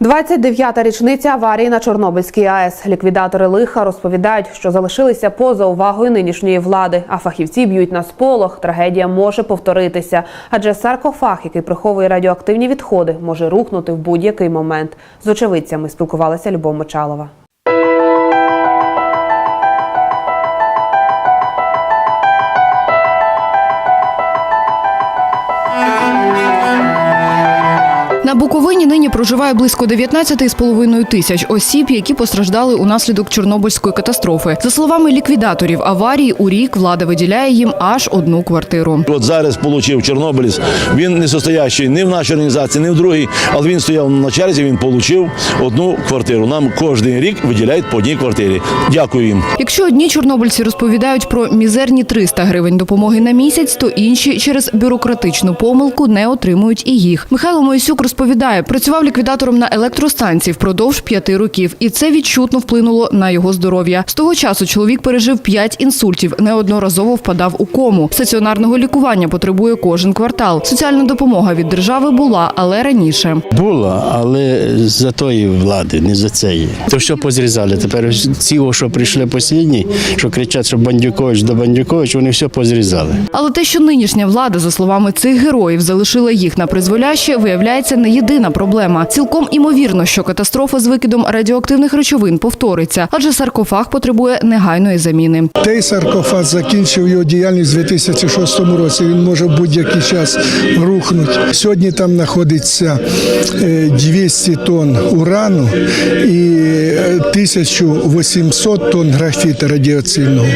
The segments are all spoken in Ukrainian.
29-та річниця аварії на Чорнобильській АЕС. Ліквідатори лиха розповідають, що залишилися поза увагою нинішньої влади. А фахівці б'ють на сполох. Трагедія може повторитися, адже саркофаг, який приховує радіоактивні відходи, може рухнути в будь-який момент. З очевидцями спілкувалася Любов Мочалова. На Буковині нині проживає близько 19,5 тисяч осіб, які постраждали унаслідок Чорнобильської катастрофи. За словами ліквідаторів аварії, у рік влада виділяє їм аж одну квартиру. От зараз отримав Чорнобилець. Він не состоящий ні в нашій організації, ні в другій, але він стояв на черзі, він отримав одну квартиру. Нам кожен рік виділяють по одній квартирі. Дякую їм. Якщо одні чорнобильці розповідають про мізерні 300 гривень допомоги на місяць, то інші через бюрократичну помилку не отримують і їх. Михайло Моїсюк розповідає, працював ліквідатором на електростанції впродовж п'яти років, і це відчутно вплинуло на його здоров'я. З того часу чоловік пережив п'ять інсультів, неодноразово впадав у кому. Стаціонарного лікування потребує кожен квартал. Соціальна допомога від держави була, але раніше. Було, але за тої влади, не за цієї. То що позрізали? Тепер ці, що прийшли послідні, що кричать, що Бандюкович до Бандюкович, вони все позрізали. Але те, що нинішня влада, за словами цих героїв, залишила їх на призволяще, виявляється не єдина проблема. Цілком імовірно, що катастрофа з викидом радіоактивних речовин повториться, адже саркофаг потребує негайної заміни. Цей саркофаг закінчив його діяльність у 2006 році. Він може в будь-який час рухнути. Сьогодні там знаходиться е, 200 тонн урану і е, 1800 тонн графіту радіаційного.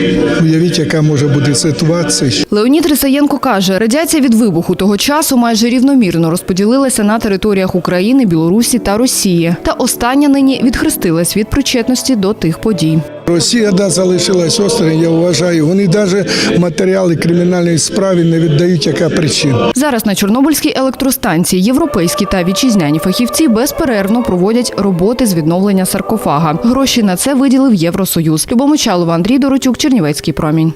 Уявіть, яка може бути ситуація. Леонід Рисаєнко каже, радіація від вибуху того часу майже рівномірно розподілилася на територіях України, Білорусі та Росії. Та остання нині відхрестилась від причетності до тих подій. Росія да, залишилась осторонь, я вважаю. Вони навіть матеріали кримінальної справи не віддають, яка причина. Зараз на Чорнобильській електростанції європейські та вітчизняні фахівці безперервно проводять роботи з відновлення саркофага. Гроші на це виділив Євросоюз. Любомочалова, Андрій Доротюк, Чернівецький промінь.